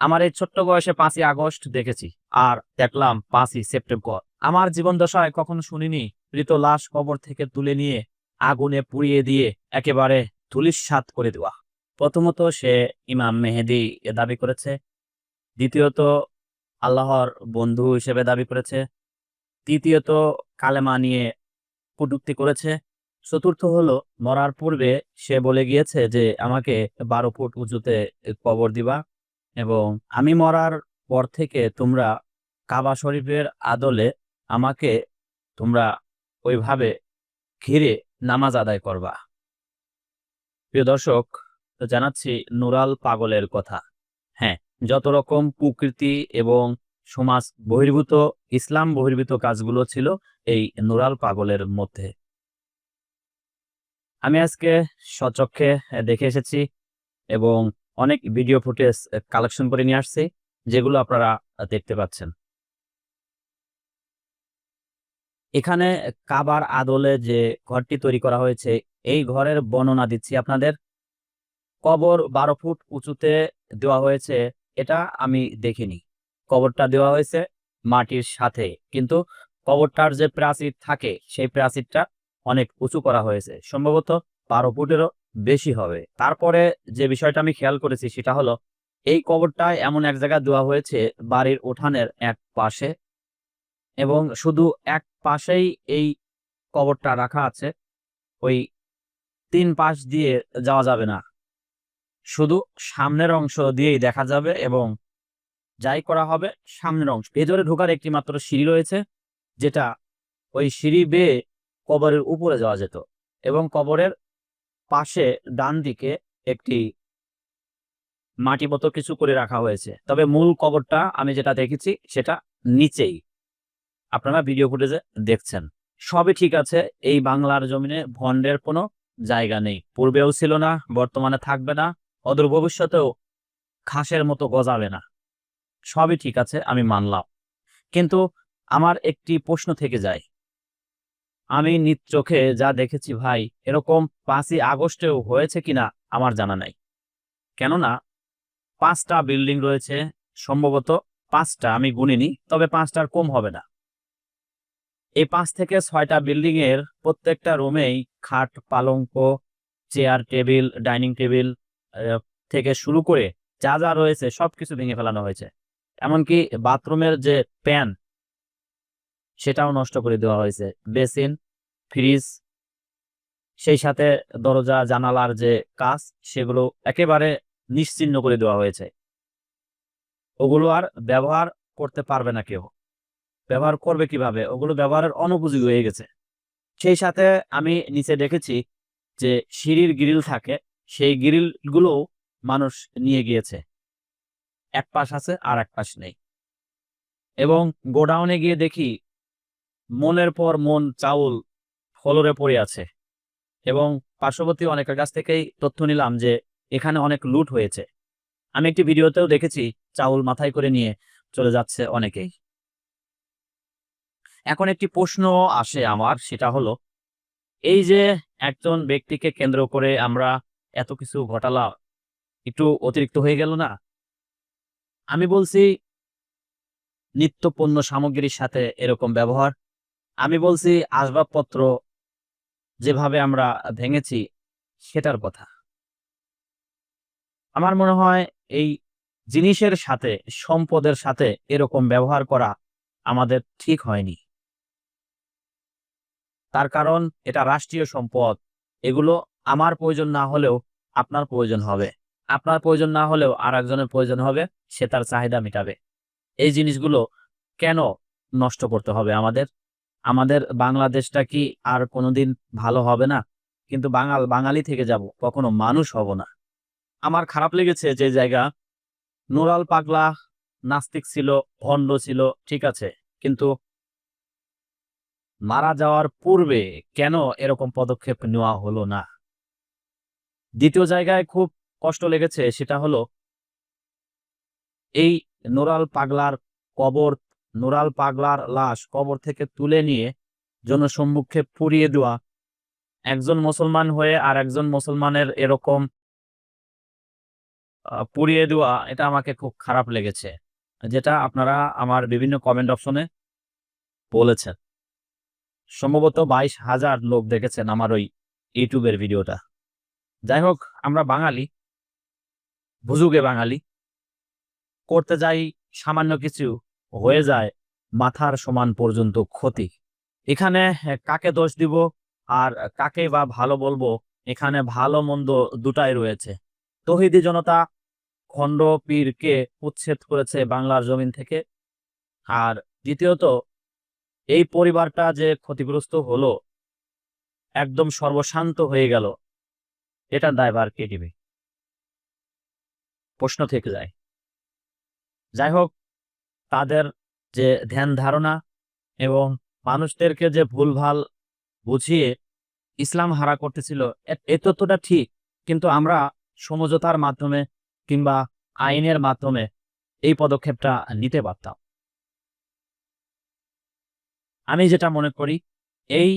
আমার এই ছোট্ট বয়সে পাঁচই আগস্ট দেখেছি, আর দেখলাম পাঁচই সেপ্টেম্বর। আমার জীবন দশায় কখনো শুনিনি, মৃত লাশ কবর থেকে তুলে নিয়ে আগুনে পুড়িয়ে দিয়ে একেবারে ধুলিস্বাত করে দেওয়া। প্রথমত সে ইমাম মেহেদি এ দাবি করেছে, দ্বিতীয়ত আল্লাহর বন্ধু হিসেবে দাবি করেছে, তৃতীয়ত কালেমা নিয়ে কটূক্তি করেছে। চতুর্থ হলো, মরার পূর্বে সে বলে গিয়েছে যে, আমাকে বারো ফুট উঁচুতে কবর দিবা এবং আমি মরার পর থেকে তোমরা কাবা শরীফের আদলে আমাকে তোমরা ওইভাবে ঘিরে নামাজ আদায় করবা। প্রিয় দর্শক জানাচ্ছি নুরাল পাগলের কথা। হ্যাঁ যত রকম কুকৃতি এবং সমাজ বহির্ভূত, ইসলাম বহির্ভূত কাজগুলো ছিল এই নুরাল পাগলের মধ্যে। আমি আজকে সচক্ষে দেখে এসেছি এবং অনেক ভিডিও ফুটেজ কালেকশন করে নিয়ে আসছি, যেগুলো আপনারা দেখতে পাচ্ছেন। এখানে কাবার আদলে যে ঘরটি তৈরি করা হয়েছে, এই ঘরের বর্ণনা দিচ্ছি আপনাদের। কবর বারো ফুট উঁচুতে দেওয়া হয়েছে, এটা আমি দেখিনি। কবরটা দেওয়া হয়েছে মাটির সাথে, কিন্তু কবরটার যে প্রাচীর থাকে, সেই প্রাচীরটা অনেক উঁচু করা হয়েছে। সম্ভবত বারো ফুটেরও বেশি হবে। তারপরে যে বিষয়টা আমি খেয়াল করেছি সেটা হলো, এই কবরটা এমন এক জায়গায় দেওয়া হয়েছে বাড়ির উঠানের এক পাশে এবং শুধু এক পাশেই এই কবরটা রাখা আছে। ওই তিন পাশ দিয়ে যাওয়া যাবে না। শুধু সামনের অংশ দিয়েই দেখা যাবে এবং যাই করা হবে সামনের অংশ। ভেতরে ঢোকার একটি মাত্র সিঁড়ি রয়েছে, যেটা ওই সিঁড়ি বেয়ে কবরের উপরে যাওয়া যেত এবং কবরের পাশে ডান দিকে একটি মাটি মতো কিছু করে রাখা হয়েছে। তবে মূল কবরটা আমি যেটা দেখেছি সেটা নিচেই। আপনারা ভিডিও ফুটেজে দেখছেন। সবই ঠিক আছে, এই বাংলার জমিনে ভন্ডের কোনো জায়গা নেই। পূর্বেও ছিল না, বর্তমানে থাকবে না, অদূর ভবিষ্যতেও ঘাসের মতো গজাবে না। সবই ঠিক আছে, আমি মানলাম। কিন্তু আমার একটি প্রশ্ন থেকে যায় আমি নিজ চোখে যা দেখেছি ভাই, এরকম পাঁচই আগস্টেও হয়েছে কিনা আমার জানা নাই। কেননা পাঁচটা বিল্ডিং রয়েছে, সম্ভবত পাঁচটা আমি গুনিনি, তবে পাঁচটার কম হবে না। এই পাঁচ থেকে ছয়টা বিল্ডিং এর প্রত্যেকটা রুমেই খাট, পালঙ্ক, চেয়ার টেবিল, ডাইনিং টেবিল থেকে শুরু করে যা যা রয়েছে সবকিছু ভেঙে ফেলানো হয়েছে। এমনকি বাথরুমের যে প্যান সেটাও নষ্ট করে দেওয়া হয়েছে। বেসিন, ফ্রিজ, সেই সাথে দরজা, জানালার যে কাজ সেগুলো একেবারে নিশ্চিহ্ন করে দেওয়া হয়েছে। ওগুলো আর ব্যবহার করতে পারবে না কেউ। ব্যবহার করবে কীভাবে? ওগুলো ব্যবহারের অনুপযোগী হয়ে গেছে। সেই সাথে আমি নিচে দেখেছি যে সিঁড়ির গ্রিল থাকে, সেই গ্রিলগুলো মানুষ নিয়ে গিয়েছে। এক পাশ আছে আর এক পাশ নেই। এবং গোডাউনে গিয়ে দেখি মনের পর মন চাউল ফলরে পড়ে আছে। এবং পার্শ্ববর্তী অনেকের কাছ থেকেই তথ্য নিলাম যে, এখানে অনেক লুট হয়েছে। আমি একটি ভিডিওতেও দেখেছি, চাউল মাথায় করে নিয়ে চলে যাচ্ছে অনেকেই। এখন একটি প্রশ্ন আসে আমার, সেটা হলো, এই যে একজন ব্যক্তিকে কেন্দ্র করে আমরা এত কিছু ঘটালাম, একটু অতিরিক্ত হয়ে গেল না? আমি বলছি, নিত্য পণ্য সামগ্রীর সাথে এরকম ব্যবহার আমি বলছি আসবাবপত্র যেভাবে আমরা ভেঙেছি, সেটার কথা। আমার মনে হয় এই জিনিসের সাথে, সম্পদের সাথে এরকম ব্যবহার করা আমাদের ঠিক হয়নি। তার কারণ, এটা রাষ্ট্রীয় সম্পদ। এগুলো আমার প্রয়োজন না হলেও আপনার প্রয়োজন হবে। আপনার প্রয়োজন না হলেও আর একজনের প্রয়োজন হবে, সে তার চাহিদা মেটাবে। এই জিনিসগুলো কেন নষ্ট করতে হবে আমাদের? আমাদের বাংলাদেশটা কি আর কোনোদিন ভালো হবে না? কিন্তু বাঙাল, বাঙালি থেকে যাব, কখনো মানুষ হব না। আমার খারাপ লেগেছে যে জায়গা, নুরাল পাগলা, নাস্তিক ছিল, ভণ্ড ছিল, ঠিক আছে, কিন্তু মারা যাওয়ার পূর্বে কেন এরকম পদক্ষেপ নেওয়া হলো না? দ্বিতীয় জায়গায় খুব কষ্ট লেগেছে, সেটা হলো এই নোরাল পাগলার কবর নোরাল পাগলার লাশ কবর থেকে তুলে নিয়ে জনসম্মুখে পুড়িয়ে দেওয়া। একজন মুসলমান হয়ে আর একজন মুসলমানের এরকম পুড়িয়ে দেওয়া, এটা আমাকে খুব খারাপ লেগেছে। যেটা আপনারা আমার বিভিন্ন কমেন্ট অপশনে বলেছেন। সম্ভবত বাইশ হাজার লোক দেখেছেন আমার ওই ইউটিউবের ভিডিওটা। যাই হোক, আমরা বাঙালি বুঝুগে বাঙালি। করতে যাই সামান্য কিছু হয়ে যায়, মাথার সমান পর্যন্ত ক্ষতি। এখানে কাকে দোষ দিব? আর কাকে বা ভালো বলব? এখানে ভালো মন্দ দুটাই রয়েছে। তহিদি জনতা খণ্ড পীরকে উচ্ছেদ করেছে বাংলার জমিন থেকে। আর দ্বিতীয়ত, এই পরিবারটা যে ক্ষতিগ্রস্ত হলো, একদম সর্বশান্ত হয়ে গেল, এটা দায়বার কে দিবে প্রশ্ন থেকে যায়। যাই হোক তাদের যে ধ্যান ধারণা এবং মানুষদেরকে যে ভুলভাল বুঝিয়ে ইসলাম হারা করতেছিল, এ তথ্যটা ঠিক, কিন্তু আমরা সমঝোতার মাধ্যমে কিংবা আইনের মাধ্যমে এই পদক্ষেপটা নিতে পারতাম। আমি যেটা মনে করি, এই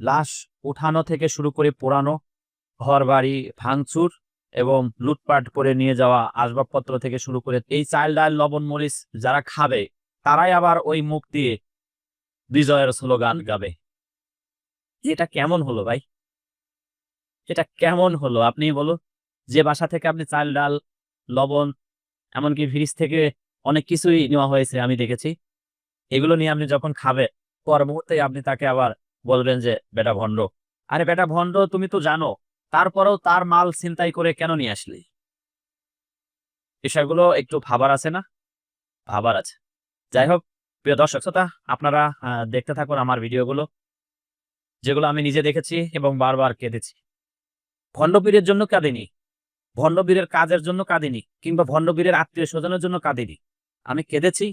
লাশ উঠানো থেকে শুরু করে পোড়ানো ঘর বাড়ি ভাঙচুর এবং লুটপাট করে নিয়ে যাওয়া আসবাবপত্র থেকে শুরু করে এই চাল ডাল, লবণ, মরিচ যারা খাবে, তারাই আবার ওই মুখ দিয়ে বিজয়ের স্লোগান গাবে। এটা কেমন হলো ভাই? এটা কেমন হলো? আপনি বলো যে বাসা থেকে আপনি চাল ডাল, লবণ, এমনকি ফ্রিজ থেকে অনেক কিছুই নেওয়া হয়েছে আমি দেখেছি। এগুলো নিয়ে আপনি যখন খাবে, পর মুহূর্তে আপনি তাকে আবার বলবেন যে, বেটা ভণ্ড। আরে বেটা ভণ্ড, তুমি তো জানো তারপরেও তার মাল ছিনতাই করে কেন নিয়ে আসলি? বিষয়গুলো একটু ভাবার আছে না? ভাবার আছে। যাই হোক, প্রিয় দর্শক শ্রোতা, আপনারা দেখতে থাকুন আমার ভিডিওগুলো, যেগুলো আমি নিজে দেখেছি এবং বারবার কেঁদেছি। ভণ্ডবীরের জন্য কাঁদিনি। ভণ্ডবীরের কাজের জন্য কাঁদিনি, কিংবা ভণ্ডবীরের আত্মীয় স্বজনের জন্য কাঁদিনি। আমি কেঁদেছি।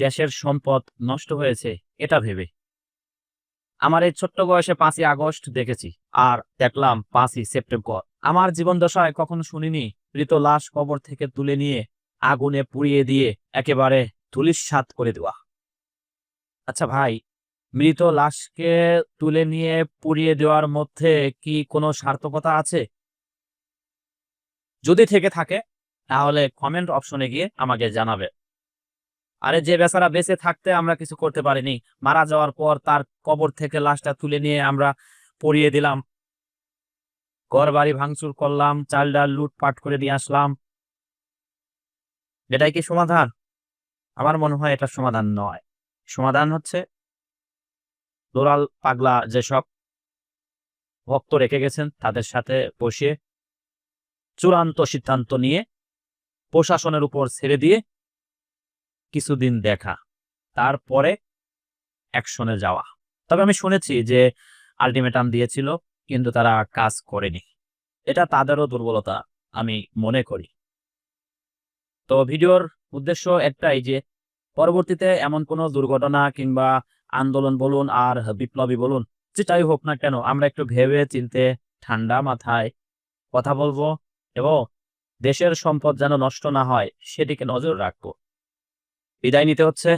দেশের সম্পদ নষ্ট হয়েছে, এটা ভেবে। আমার এই ছোট্ট বয়সে পাঁচই আগস্ট দেখেছি, আর দেখলাম পাঁচই সেপ্টেম্বর। আমার জীবন দশায় কখনো শুনিনি, মৃত লাশ কবর থেকে তুলে নিয়ে আগুনে পুড়িয়ে দিয়ে একেবারে ধুলিস্বাত করে দেওয়া। আচ্ছা ভাই, মৃত লাশকে তুলে নিয়ে পুড়িয়ে দেওয়ার মধ্যে কি কোনো সার্থকতা আছে? যদি থেকে থাকে, তাহলে কমেন্ট অপশনে গিয়ে আমাকে জানাবে আরে যে বেচারা বেঁচে থাকতে আমরা কিছু করতে পারিনি, মারা যাওয়ার পর তার কবর থেকে লাশটা তুলে নিয়ে আমরা পরিয়ে দিলাম। ঘর বাড়ি ভাঙচুর করলাম, চাল ডাল লুটপাট করে দিয়ে আসলাম। এটাই কি সমাধান? আমার মনে হয় এটা সমাধান নয়। সমাধান হচ্ছে দোলাল পাগলা যেসব ভক্ত রেখে গেছেন তাদের সাথে বসিয়ে চূড়ান্ত সিদ্ধান্ত নিয়ে প্রশাসনের উপর ছেড়ে দিয়ে কিছুদিন দেখা, তারপরে অ্যাকশনে যাওয়া। তবে আমি শুনেছি যে আলটিমেটাম দিয়েছিল, কিন্তু তারা কাজ করেনি। এটা তাদেরও দুর্বলতা, আমি মনে করি। তো ভিডিওর উদ্দেশ্য একটাই যে, পরবর্তীতে এমন কোনো দুর্ঘটনা কিংবা আন্দোলন বলুন আর বিপ্লবী বলুন, যেটাই হোক না কেন, আমরা একটু ভেবে চিনতে ঠান্ডা মাথায় কথা বলব এবং দেশের সম্পদ যেন নষ্ট না হয়, সেদিকে নজর রাখব। বিদায় নিতে হচ্ছে।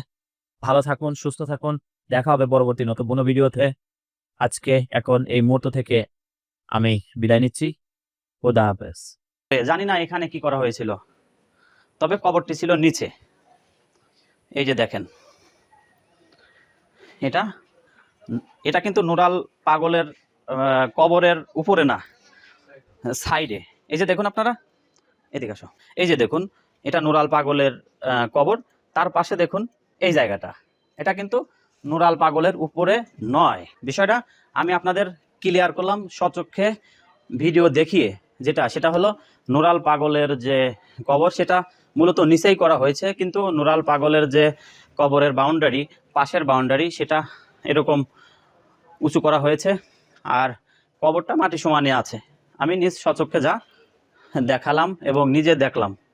ভালো থাকুন, সুস্থ থাকুন। দেখা হবে পরবর্তী নতুন কোনো ভিডিওতে। আজকে এখন এই মুহূর্ত থেকে আমি বিদায় নিচ্ছি। খোদা হাফেজ। জানি না এখানে কি করা হয়েছিল, তবে কবরটি ছিল নিচে। এই যে দেখেন। এটা এটা কিন্তু নুরাল পাগলের কবরের উপরে না, সাইডে। এই যে দেখুন আপনারা, এদিকে আসো। এই যে দেখুন, এটা নুরাল পাগলের কবর। তার পাশে দেখুন এই জায়গাটা। এটা কিন্তু নুরাল পাগলের উপরে নয়। বিষয়টা আমি আপনাদের ক্লিয়ার করলাম, সচক্ষে ভিডিও দেখিয়ে যেটা, সেটা হলো নুরাল পাগলের যে কবর, সেটা মূলত নিচেই করা হয়েছে, কিন্তু নুরাল পাগলের যে কবরের বাউন্ডারি পাশের বাউন্ডারি সেটা এরকম উঁচু করা হয়েছে, আর কবরটা মাটি সমানে আছে। আমি নিজ সচক্ষে যা দেখালাম এবং নিজে দেখলাম।